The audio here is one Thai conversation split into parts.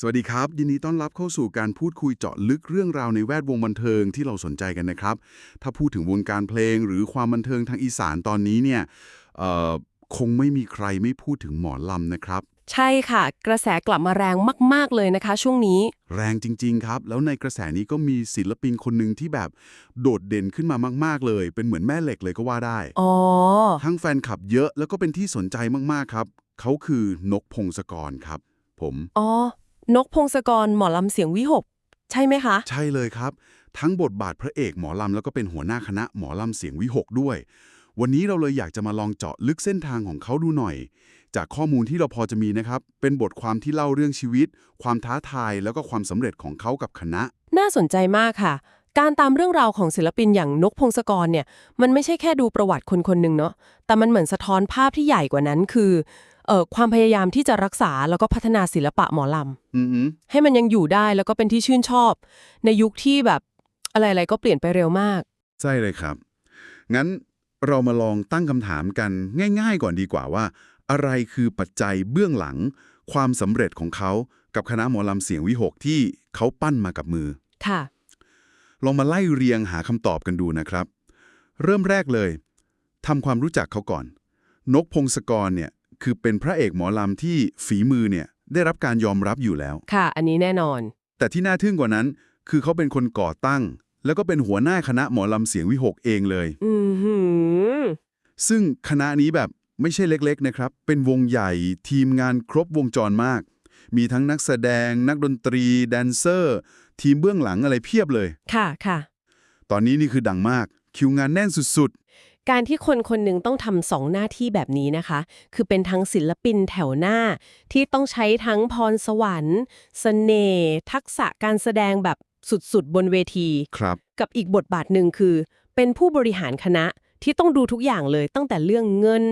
สวัสดีครับ ยินดีต้อนรับเข้าสู่การพูดคุยเจาะลึกเรื่องราวในแวดวงบันเทิงที่เราสนใจกันนะครับ ถ้าพูดถึงวงการเพลงหรือความบันเทิงทางอีสานตอนนี้เนี่ยเอ่อคงไม่มีใครไม่พูดถึงหมอลำนะครับ ใช่ค่ะ กระแสกลับมาแรงมาก ๆ เลยนะคะ ช่วงนี้ แรงจริง ๆ ครับ แล้วในกระแสนี้ก็มีศิลปินคนหนึ่งที่แบบโดดเด่นขึ้นมามาก ๆ เลย เป็นเหมือนแม่เหล็กเลยก็ว่าได้อ๋อทั้งแฟนคลับเยอะแล้วก็เป็นที่สนใจมากๆครับเขาคือนกพงศกรครับ ผมอ๋อ นกพงศกรหมอลำเสียงวิหก ใช่ไหมคะ ใช่เลยครับ ทั้งบทบาทพระเอกหมอลำแล้วก็เป็นหัวหน้าคณะหมอลำเสียงวิหกด้วย วันนี้เราเลยอยากจะมาลองเจาะลึกเส้นทางของเขาดูหน่อย จากข้อมูลที่เราพอจะมีนะครับ เป็นบทความที่เล่าเรื่องชีวิต ความท้าทายแล้วก็ความสำเร็จของเขากับคณะ น่าสนใจมากค่ะ การตามเรื่องราวของศิลปินอย่างนกพงศกรเนี่ย มันไม่ใช่แค่ดูประวัติคนคนหนึ่งเนาะแต่มันเหมือนสะท้อนภาพที่ใหญ่กว่านั้นคือ เอ่อความพยายามที่จะรักษาแล้วก็พัฒนาศิลปะหมอลอือหือำให้มันยังอยู่ได้แล้วก็เป็นที่ชื่นชอบ ในยุคที่แบบอะไรๆก็เปลี่ยนไปเร็วมาก ใช่เลยครับ งั้นเรามาลองตั้งคำถามกันง่าย ๆ ก่อนดีกว่าว่า อะไรคือปัจจัยเบื้องหลัง ความสำเร็จของเขากับคณะหมอลำเสียงวิหกที่เขาปั้นมากับมือ ค่ะ ลองมาไล่เรียงหาคำตอบกันดูนะครับ เริ่มแรกเลยทำความรู้จักเขาก่อน นกพงศกรเนี่ย คือเป็นพระเอกหมอลำที่ฝีมือเนี่ยได้รับการยอมรับอยู่แล้ว ค่ะ อันนี้แน่นอน แต่ที่น่าทึ่งกว่านั้น คือเขาเป็นคนก่อตั้ง แล้วก็เป็นหัวหน้าคณะหมอลำเสียงวิหกเองเลย อือหือ ซึ่งคณะนี้แบบไม่ใช่เล็กๆนะครับ เป็นวงใหญ่ทีมงานครบวงจรมาก มีทั้งนักแสดง นักดนตรี แดนเซอร์ ทีมเบื้องหลังอะไรเพียบเลย ค่ะค่ะ ตอนนี้นี่คือดังมาก คิวงานแน่นสุด การที่คนคนหนึ่งต้องทำสองหน้าที่แบบนี้นะคะ คือเป็นทั้งศิลปินแถวหน้า ที่ต้องใช้ทั้งพรสวรรค์เสน่ห์ทักษะการแสดงแบบสุดๆ บนเวทีๆครับ กับอีกบทบาทหนึ่งคือ เป็นผู้บริหารคณะที่ต้องดูทุกอย่างเลย ตั้งแต่เรื่องเงิน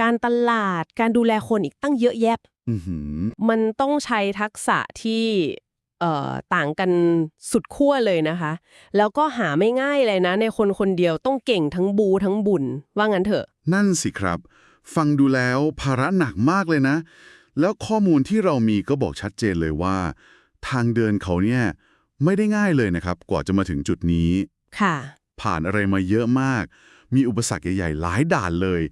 การตลาด การดูแลคนอีกตั้งเยอะแยะอือหือมันต้องใช้ทักษะที่เอ่อ ต่างกันสุดขั้วเลยนะคะ แล้วก็หาไม่ง่ายเลยนะ ในคนคนเดียวต้องเก่งทั้งบูทั้งบุญว่างั้นเถอะ นั่นสิครับ ฟังดูแล้วภาระหนักมากเลยนะ แล้วข้อมูลที่เรามีก็บอกชัดเจนเลยว่า ทางเดินเขาเนี่ยไม่ได้ง่ายเลยนะครับ กว่าจะมาถึงจุดนี้ ค่ะ ผ่านอะไรมาเยอะมาก มีอุปสรรคใหญ่ๆ หลายด่านเลย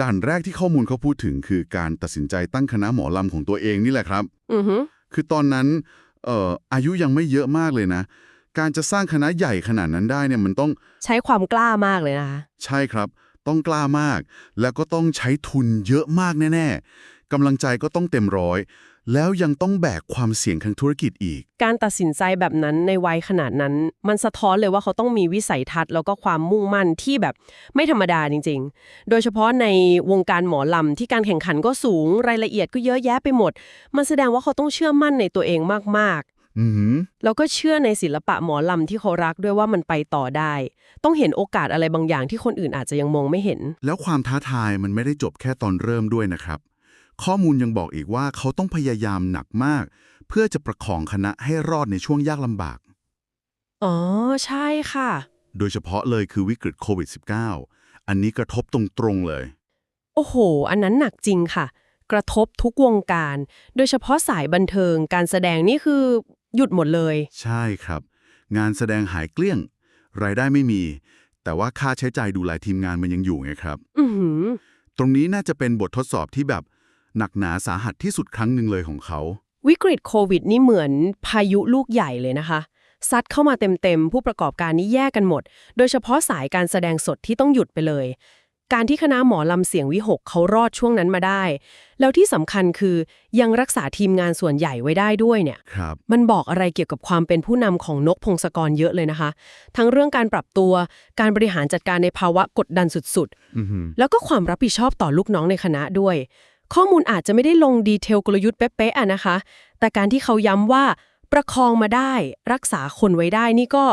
ด่านแรกที่ข้อมูลเขาพูดถึงคือการตัดสินใจตั้งคณะหมอลำของตัวเองนี่แหละครับ อือฮึคือตอนนั้น เอ่ออายุยังไม่เยอะมากเลยนะ การจะสร้างคณะใหญ่ขนาดนั้นได้เนี่ยมันต้องใช้ความกล้ามากเลยนะคะ ใช่ครับ ต้องกล้ามาก แล้วก็ต้องใช้ทุนเยอะมากแน่ ๆ กำลังใจก็ต้องเต็มร้อย แล้วยังต้องแบกความเสี่ยงทางธุรกิจอีก การตัดสินใจแบบนั้นในวัยขนาดนั้น มันสะท้อนเลยว่าเขาต้องมีวิสัยทัศน์ แล้วก็ความมุ่งมั่นที่แบบไม่ธรรมดาจริง ๆ โดยเฉพาะในวงการหมอลำที่การแข่งขันก็สูงรายละเอียดก็เยอะแยะไปหมด มันแสดงว่าเขาต้องเชื่อมั่นในตัวเองมากอือหือๆแล้วก็เชื่อในศิลปะหมอลำที่เขารักด้วยว่ามันไปต่อได้ ต้องเห็นโอกาสอะไรบางอย่างที่คนอื่นอาจจะยังมองไม่เห็น แล้วความท้าทายมันไม่ได้จบแค่ตอนเริ่มด้วยนะครับ ข้อมูลยังบอกอีกว่าเขาต้องพยายามหนักมาก เพื่อจะประคองคณะให้รอดในช่วงยากลำบาก อ๋อ ใช่ค่ะ โดยเฉพาะเลยคือวิกฤตโควิด -19 อันนี้กระทบตรงๆเลย โอ้โห อันนั้นหนักจริงค่ะ กระทบทุกวงการ โดยเฉพาะสายบันเทิงการแสดงนี่คือหยุดหมดเลย ใช่ครับ งานแสดงหายเกลี้ยง รายได้ไม่มี แต่ว่าค่าใช้จ่ายดูแลทีมงานมันยังอยู่ไงครับ อือหือ ตรงนี้น่าจะเป็นบททดสอบที่แบบ หนักหนาสาหัสที่สุดครั้งหนึ่งเลยของเขา วิกฤตโควิดนี่เหมือนพายุลูกใหญ่เลยนะคะ ซัดเข้ามาเต็มๆ ผู้ประกอบการนี่แยกกันหมด โดยเฉพาะสายการแสดงสดที่ต้องหยุดไปเลย การที่คณะหมอลำเสียงวิหกเขารอดช่วงนั้นมาได้ แล้วที่สำคัญคือยังรักษาทีมงานส่วนใหญ่ไว้ได้ด้วยเนี่ยครับมันบอกอะไรเกี่ยวกับความเป็นผู้นำของนกพงศกรเยอะเลยนะคะ ทั้งเรื่องการปรับตัวการบริหารจัดการในภาวะกดดันสุดอือหือๆแล้วก็ความรับผิดชอบต่อลูกน้องในคณะด้วย ข้อมูลอาจจะไม่ได้ลงดีเทลกลยุทธ์เป๊ะๆอะนะคะ แต่การที่เขาย้ำว่าประคองมาได้รักษาคนไว้ได้นี่ก็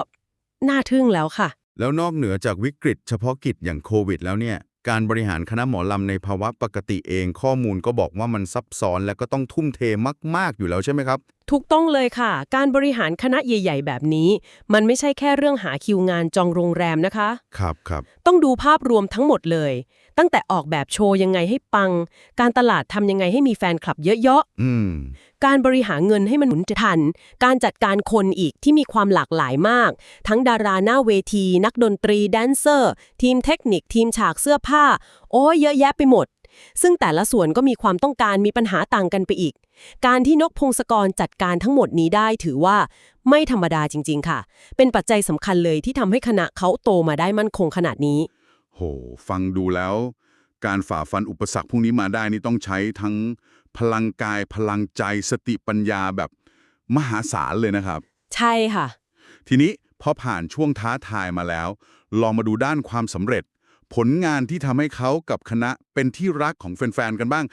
น่าทึ่งแล้วค่ะ แล้วนอกเหนือจากวิกฤตเฉพาะกิจอย่างโควิดแล้วเนี่ย การบริหารคณะหมอลำในภาวะปกติเอง ข้อมูลก็บอกว่ามันซับซ้อนและก็ต้องทุ่มเทมาก ๆ อยู่แล้วใช่ไหมครับ ถูกต้องเลยค่ะ การบริหารคณะใหญ่ ๆ แบบนี้ มันไม่ใช่แค่เรื่องหาคิวงานจองโรงแรมนะคะ ครับครับต้องดูภาพรวมทั้งหมดเลย ตั้งแต่ออกแบบโชว์ยังไงให้ปัง การตลาดทำยังไงให้มีแฟนคลับเยอะอืมๆการบริหารเงินให้มันหมุนทัน การจัดการคนอีกที่มีความหลากหลายมาก ทั้งดาราหน้าเวที นักดนตรีแดนเซอร์ ทีมเทคนิค ทีมฉากเสื้อผ้า โอ้ยเยอะแยะไปหมด ซึ่งแต่ละส่วนก็มีความต้องการมีปัญหาต่างกันไปอีก การที่นกพงศกรจัดการทั้งหมดนี้ได้ถือว่าไม่ธรรมดาจริง ๆ ค่ะ เป็นปัจจัยสำคัญเลยที่ทำให้คณะเขาโตมาได้มั่นคงขนาดนี้ โห ฟังดูแล้ว การฝ่าฟันอุปสรรคพวกนี้มาได้นี่ต้องใช้ทั้งพลังกายพลังใจสติปัญญาแบบมหาศาลเลยนะครับ ใช่ค่ะ ทีนี้พอผ่านช่วงท้าทายมาแล้ว ลองมาดูด้านความสำเร็จ ผลงานที่ทำให้เขากับคณะเป็นที่รักของแฟนๆกันบ้าง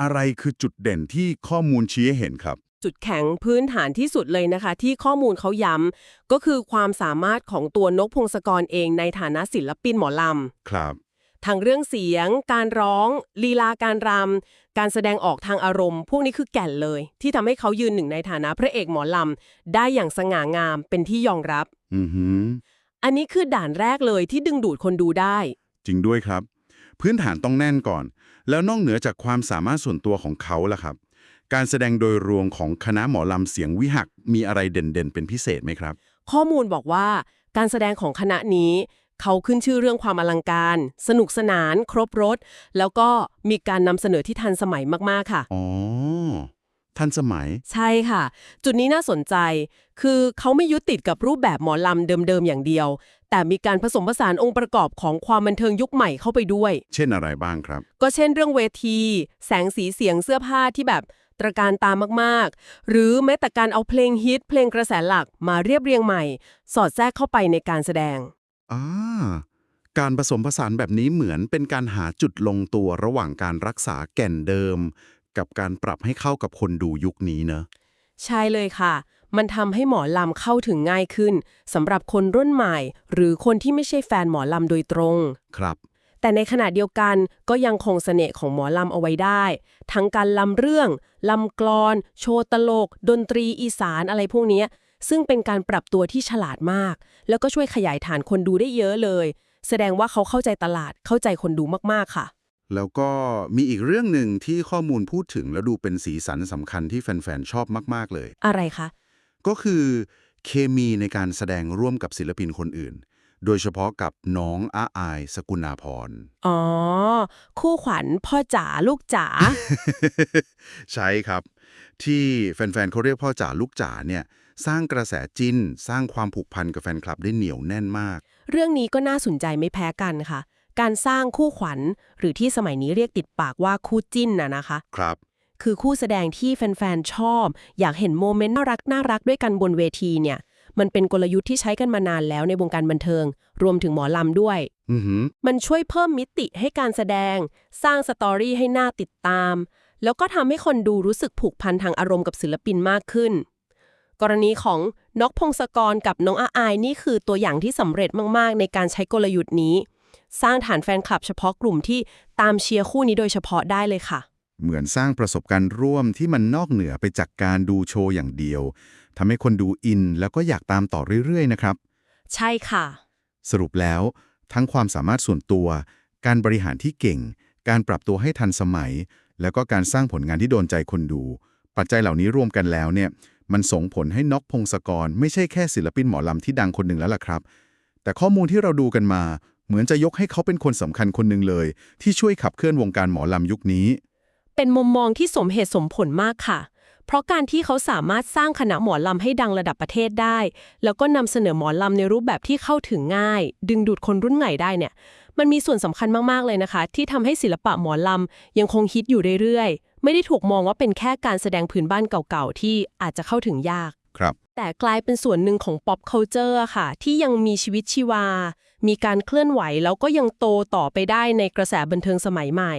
อะไรคือจุดเด่นที่ข้อมูลชี้ให้เห็นครับ จุดแข็งพื้นฐานที่สุดเลยนะคะ ที่ข้อมูลเขาย้ำก็คือความสามารถของตัวนกพงศกรเองในฐานะศิลปินหมอลครับำทั้งเรื่องเสียง การร้อง ลีลาการรำ การแสดงออกทางอารมณ์ พวกนี้คือแก่นเลย ที่ทำให้เขายืนหนึ่งในฐานะพระเอกหมอลำ ได้อย่างสง่างามเป็นที่ยอมรับ อือหือ อันนี้คือด่านแรกเลยที่ดึงดูดคนดูได้ จริงด้วยครับ พื้นฐานต้องแน่นก่อน แล้วนอกเหนือจากความสามารถส่วนตัวของเขาล่ะครับ การแสดงโดยรวมของคณะหมอลำเสียงวิหักมีอะไรเด่นๆ เป็นพิเศษไหมครับ ข้อมูลบอกว่าการแสดงของคณะนี้ เขาขึ้นชื่อเรื่องความอลังการ สนุกสนาน ครบรถ แล้วก็มีการนำเสนอที่ทันสมัยมากๆค่ะ อ๋อ ทันสมัย ใช่ค่ะ จุดนี้น่าสนใจ คือเขาไม่ยึดติดกับรูปแบบหมอลำเดิมๆอย่างเดียว แต่มีการผสมผสานองค์ประกอบของความบันเทิงยุคใหม่เข้าไปด้วย เช่นอะไรบ้างครับ ก็เช่นเรื่องเวที แสงสีเสียงเสื้อผ้าที่แบบ ตระการตามากๆ หรือแม้แต่การเอาเพลงฮิตเพลงกระแสหลักมาเรียบเรียงใหม่ สอดแทรกเข้าไปในการแสดงอ่าการผสมผสานแบบนี้เหมือนเป็นการหาจุดลงตัวระหว่างการรักษาแก่นเดิม กับการปรับให้เข้ากับคนดูยุคนี้เนอะใช่เลยค่ะ มันทำให้หมอลำเข้าถึงง่ายขึ้นสำหรับคนรุ่นใหม่ หรือคนที่ไม่ใช่แฟนหมอลำโดยตรง ครับ แต่ในขณะเดียวกันก็ยังคงเสน่ห์ของหมอลำเอาไว้ได้ ทั้งการลำเรื่องลำกลอน โชว์ตลก ดนตรีอีสานอะไรพวกเนี้ยซึ่งเป็นการปรับตัวที่ฉลาดมาก แล้วก็ช่วยขยายฐานคนดูได้เยอะเลย แสดงว่าเขาเข้าใจตลาดเข้าใจคนดูมากๆค่ะ แล้วก็มีอีกเรื่องหนึ่งที่ข้อมูลพูดถึงแล้วดูเป็นสีสันสำคัญที่แฟนๆชอบมาก ๆเลย อะไรคะก็คือเคมีในการแสดงร่วมกับศิลปินคนอื่น โดยเฉพาะกับน้องอาอายสกุณาพร อ๋อ คู่ขวัญพ่อจ๋าลูกจ๋า ใช่ครับ ที่แฟนๆเขาเรียกพ่อจ๋าลูกจ๋าเนี่ยสร้างกระแสจิ้น สร้างความผูกพันกับแฟนคลับได้เหนียวแน่นมาก เรื่องนี้ก็น่าสนใจไม่แพ้กันค่ะ การสร้างคู่ขวัญ หรือที่สมัยนี้เรียกติดปากว่าคู่จิ้นนะนะคะ ครับ คือคู่แสดงที่แฟนๆชอบ อยากเห็นโมเมนต์น่ารักน่ารักด้วยกันบนเวทีเนี่ย มันเป็นกลยุทธ์ที่ใช้กันมานานแล้วในวงการบันเทิง รวมถึงหมอลำด้วยอือหือมันช่วยเพิ่มมิติให้การแสดง สร้างสตอรี่ให้น่าติดตาม แล้วก็ทำให้คนดูรู้สึกผูกพันทางอารมณ์กับศิลปินมากขึ้น กรณีของนกพงศกรกับน้องอาอายนี่คือตัวอย่างที่สำเร็จมากๆ ในการใช้กลยุทธ์นี้ สร้างฐานแฟนคลับเฉพาะกลุ่มที่ตามเชียร์คู่นี้โดยเฉพาะได้เลยค่ะ เหมือนสร้างประสบการณ์ร่วมที่มันนอกเหนือไปจากการดูโชว์อย่างเดียวทำให้คนดูอินแล้วก็อยากตามต่อเรื่อยๆ นะครับ ใช่ค่ะ สรุปแล้ว ทั้งความสามารถส่วนตัว การบริหารที่เก่ง การปรับตัวให้ทันสมัย แล้วก็การสร้างผลงานที่โดนใจคนดู ปัจจัยเหล่านี้รวมกันแล้วเนี่ย มันส่งผลให้น็อกพงศกร ไม่ใช่แค่ศิลปินหมอลำที่ดังคนหนึ่งแล้วล่ะครับ แต่ข้อมูลที่เราดูกันมา เหมือนจะยกให้เขาเป็นคนสำคัญคนหนึ่งเลย ที่ช่วยขับเคลื่อนวงการหมอลำยุคนี้ เป็นมุมมองที่สมเหตุสมผลมากค่ะ เพราะการที่เขาสามารถสร้างคณะหมอลำให้ดังระดับประเทศได้ แล้วก็นำเสนอหมอลำในรูปแบบที่เข้าถึงง่าย ดึงดูดคนรุ่นใหม่ได้เนี่ย มันมีส่วนสำคัญมากๆเลยนะคะ ที่ทำให้ศิลปะหมอลำยังคงฮิตอยู่เรื่อยๆ ไม่ได้ถูกมองว่าเป็นแค่การแสดงพื้นบ้านเก่าๆที่อาจจะเข้าถึงยากครับแต่กลายเป็นส่วนหนึ่งของ pop culture อะค่ะ ที่ยังมีชีวิตชีวา มีการเคลื่อนไหวแล้วก็ยังโตต่อไปได้ในกระแสบันเทิงสมัยใหม่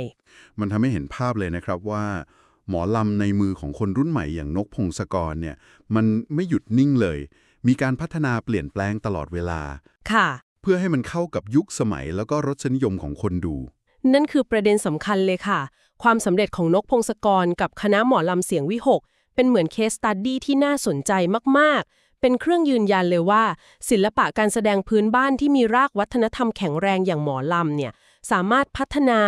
มันทำให้เห็นภาพเลยนะครับว่า หมอลำในมือของคนรุ่นใหม่อย่างนกพงศกรเนี่ยมันไม่หยุดนิ่งเลย มีการพัฒนาเปลี่ยนแปลงตลอดเวลา ค่ะ เพื่อให้มันเข้ากับยุคสมัยแล้วก็รสนิยมของคนดู นั่นคือประเด็นสำคัญเลยค่ะ ความสำเร็จของนกพงศกรกับคณะหมอลำเสียงวิหก เป็นเหมือนเคสตัดดี้ที่น่าสนใจมาก ๆเป็นเครื่องยืนยันเลยว่า ศิลปะการแสดงพื้นบ้านที่มีรากวัฒนธรรมแข็งแรงอย่างหมอลำเนี่ย สามารถพัฒนา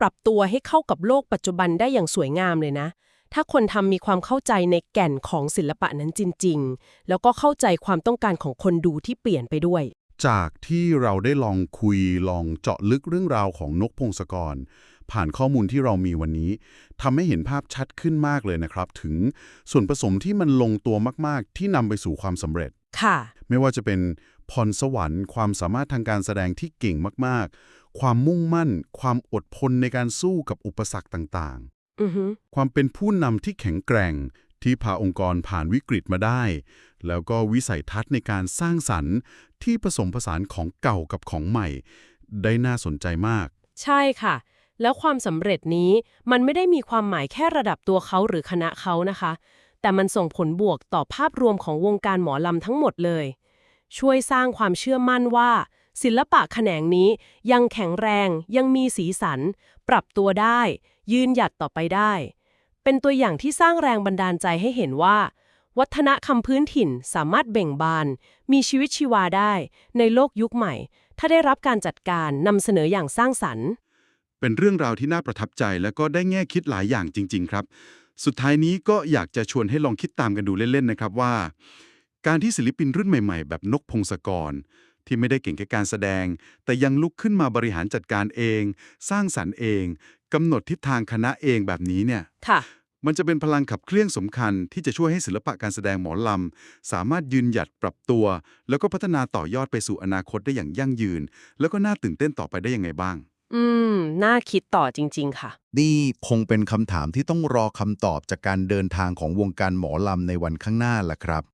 ปรับตัวให้เข้ากับโลกปัจจุบันได้อย่างสวยงามเลยนะ ถ้าคนทำมีความเข้าใจในแก่นของศิลปะนั้นจริง ๆ แล้วก็เข้าใจความต้องการของคนดูที่เปลี่ยนไปด้วย จากที่เราได้ลองคุยลองเจาะลึกเรื่องราวของนกพงศกร ผ่านข้อมูลที่เรามีวันนี้ทำให้เห็นภาพชัดขึ้นมากเลยนะครับ ถึงส่วนผสมที่มันลงตัวมากๆ ที่นำไปสู่ความสำเร็จค่ะ ไม่ว่าจะเป็น พรสวรรค์ ความสามารถทางการแสดงที่เก่งมากๆ ความมุ่งมั่น ความอดทนในการสู้กับอุปสรรคต่างอือฮึๆความเป็นผู้นำที่แข็งแกร่งที่พาองค์กรผ่านวิกฤตมาได้ แล้วก็วิสัยทัศน์ในการสร้างสรรค์ที่ผสมผสานของเก่ากับของใหม่ ได้น่าสนใจมาก ใช่ค่ะ แล้วความสำเร็จนี้มันไม่ได้มีความหมายแค่ระดับตัวเขาหรือคณะเขานะคะ แต่มันส่งผลบวกต่อภาพรวมของวงการหมอลำทั้งหมดเลย ช่วยสร้างความเชื่อมั่นว่า ศิลปะแขนงนี้ยังแข็งแรงยังมีสีสัน ปรับตัวได้ ยืนหยัดต่อไปได้ เป็นตัวอย่างที่สร้างแรงบันดาลใจให้เห็นว่า วัฒนธรรมพื้นถิ่นสามารถเบ่งบาน มีชีวิตชีวาได้ ในโลกยุคใหม่ ถ้าได้รับการจัดการนำเสนออย่างสร้างสรรค์ เป็นเรื่องราวที่น่าประทับใจและก็ได้แง่คิดหลายอย่างจริง ๆ ครับ สุดท้ายนี้ก็อยากจะชวนให้ลองคิดตามกันดูเล่นๆนะครับว่า การที่ศิลปินรุ่นใหม่ๆ แบบนกพงศกร ที่ไม่ได้เก่งแค่การแสดง แต่ยังลุกขึ้นมาบริหารจัดการเอง สร้างสรรค์เองกำหนดทิศทางคณะเองแบบนี้เนี่ยค่ะมันจะเป็นพลังขับเคลื่อนสำคัญที่จะช่วยให้ศิลปะการแสดงหมอลำ สามารถยืนหยัดปรับตัว แล้วก็พัฒนาต่อยอดไปสู่อนาคตได้อย่างยั่งยืน แล้วก็น่าตื่นเต้นต่อไปได้ยังไงบ้าง อืม น่าคิดต่อจริง ๆ ค่ะ นี่คงเป็นคำถามที่ต้องรอคำตอบจากการเดินทางของวงการหมอลำในวันข้างหน้าล่ะครับ